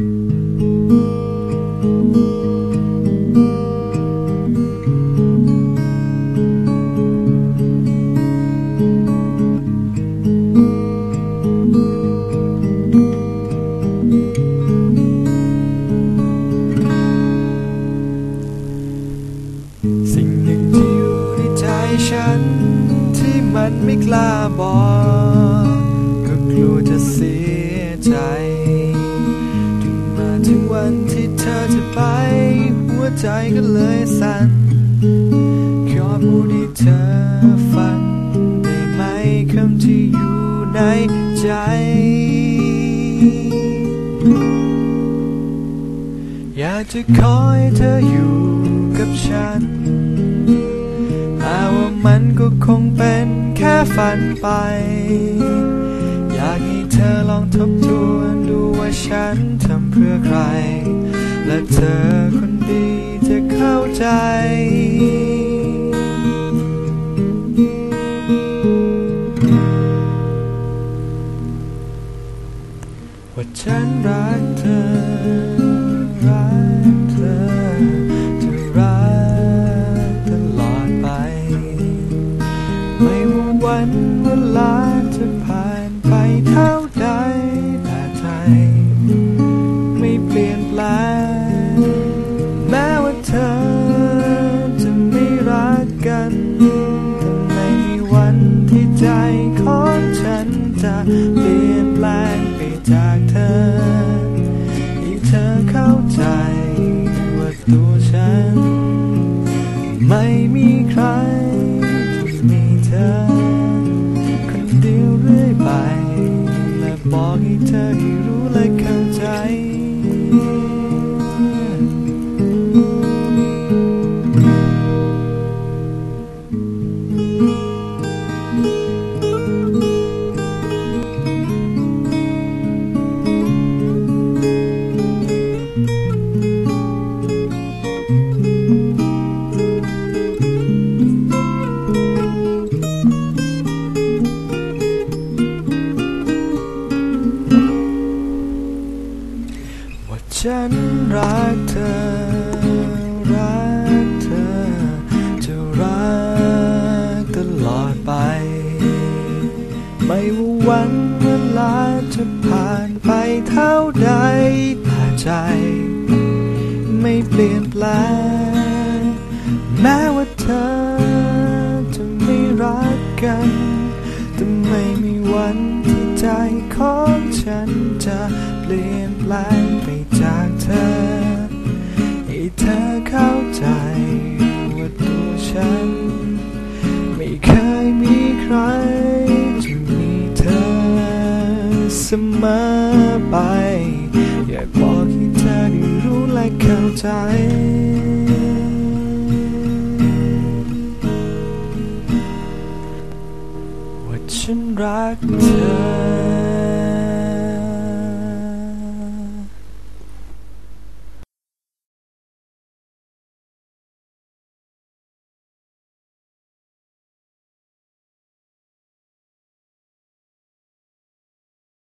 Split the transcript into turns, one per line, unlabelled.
สิ่งหนึ่งที่อยู่ในใจฉันที่มันไม่กล้าบอก ใจก็เลยสั่นขอพูดให้เธอฟังได้ไหมคำที่อยู่ในใจ อยากจะขอให้เธออยู่กับฉันแต่ว่ามันก็คงเป็นแค่ฝันไป อยากให้เธอลองทบทวนดูว่าฉันทำเพื่อใคร และเธอ ใจ ว่าฉันรักเธอ เธอ ให้เธอเข้าใจว่าตัวฉัน ไม่มีใครที่มีเธอ คนเดียวเรื่อยไป และบอกให้เธอให้รู้และเข้าใจ ฉันรักเธอ รักเธอ จะรักตลอดไป ไม่ว่าวันเวลาจะผ่านไปเท่าใดแต่ใจ ไม่เปลี่ยนแปลง แม้ว่าเธอจะไม่รักกัน แต่ไม่มีวันที่ ใจของฉันจะเปลี่ยนแปลงไปจากเธอ ให้เธอเข้าใจว่าตัวฉัน ไม่เคยมีใครจะมีเธอเสมอไป อยากบอกให้เธอได้รู้และเข้าใจ ฉันรักเธอ